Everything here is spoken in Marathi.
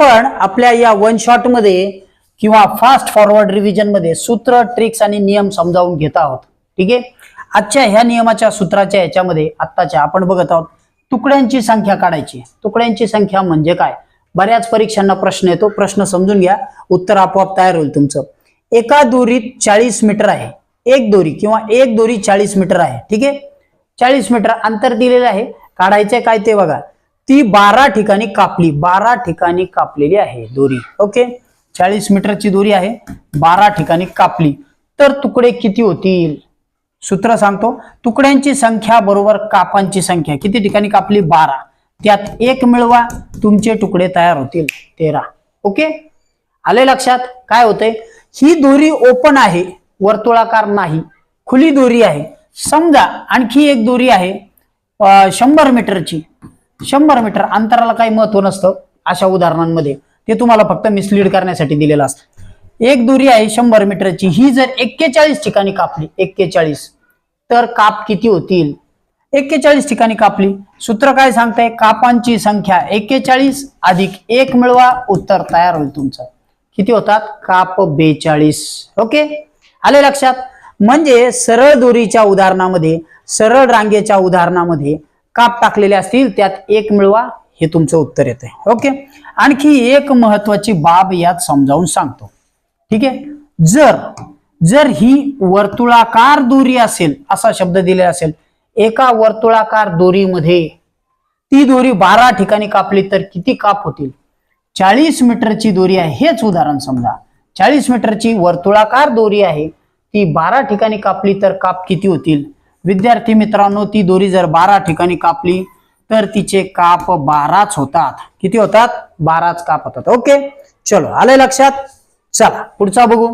आपण आपल्या या वन शॉटमध्ये किंवा फास्ट फॉरवर्ड रिव्हिजनमध्ये सूत्र ट्रिक्स आणि नियम समजावून घेत आहोत. ठीक आहे? आजच्या ह्या नियमाच्या सूत्राच्या याच्यामध्ये आत्ताच्या आपण बघत आहोत तुकड्यांची संख्या काढायची. तुकड्यांची संख्या म्हणजे काय? बऱ्याच परीक्षांना प्रश्न येतो. प्रश्न समजून घ्या. उत्तर आपोआप तयार होईल तुमचं. एका दोरीत चाळीस मीटर आहे. एक दोरी किंवा एक दोरी चाळीस मीटर आहे. ठीक आहे? चाळीस मीटर अंतर दिलेलं आहे. काढायचंय काय ते बघा. ती बारा ठिकाणी कापली बारा ठिकाणी कापलेली आहे दोरी ओके? चाळीस मीटरची दोरी आहे बारा ठिकाणी कापली. तर तुकडे किती होतील? सूत्र सांगतो. तुकड्यांची संख्या बरोबर कापांची संख्या. किती ठिकाणी कापली? बारा. त्यात एक मिळवा तुमचे तुकडे तयार होतील तेरा. ओके? आले लक्षात? काय होतंय? ही दोरी ओपन आहे वर्तुळाकार नाही. खुली दोरी आहे. समजा आणखी एक दोरी आहे शंभर मीटरची. शंभर मीटर अंतराला काही महत्त्व नसतं अशा उदाहरणांमध्ये. ते तुम्हाला फक्त मिसलीड करण्यासाठी दिलेलं असतं. एक दोरी आहे शंभर मीटरची. ही जर एक्केचाळीस ठिकाणी कापली एक्केचाळीस तर काप किती होतील? एक्केचाळीस ठिकाणी कापली. सूत्र काय सांगताय? कापांची संख्या एक्केचाळीस अधिक एक मिळवा उत्तर तयार होईल तुमचं. किती होतात? काप बेचाळीस. ओके? आले लक्षात? म्हणजे सरळ दोरीच्या उदाहरणामध्ये सरळ रांगेच्या उदाहरणामध्ये काप टाकलेले असतील त्यात एक मिळवा हे तुमचं उत्तर येते ओके? आणखी एक महत्वाची बाब यात समजावून सांगतो. ठीक आहे? जर जर ही वर्तुळाकार दोरी असेल असा शब्द दिलेला असेल एका वर्तुळाकार दोरीमध्ये ती दोरी बारा ठिकाणी कापली तर किती काप होतील? चाळीस मीटरची दोरी आहे हेच उदाहरण समजा. चाळीस मीटरची वर्तुळाकार दोरी आहे ती बारा ठिकाणी कापली तर काप किती होतील? विद्यार्थी मित्रांनो ती दोरी जर बारा ठिकाणी कापली तर तिचे काप बाराच होतात. किती होतात? बाराच काप होतात. ओके चलो आलंय लक्षात. चला पुढचा बघू.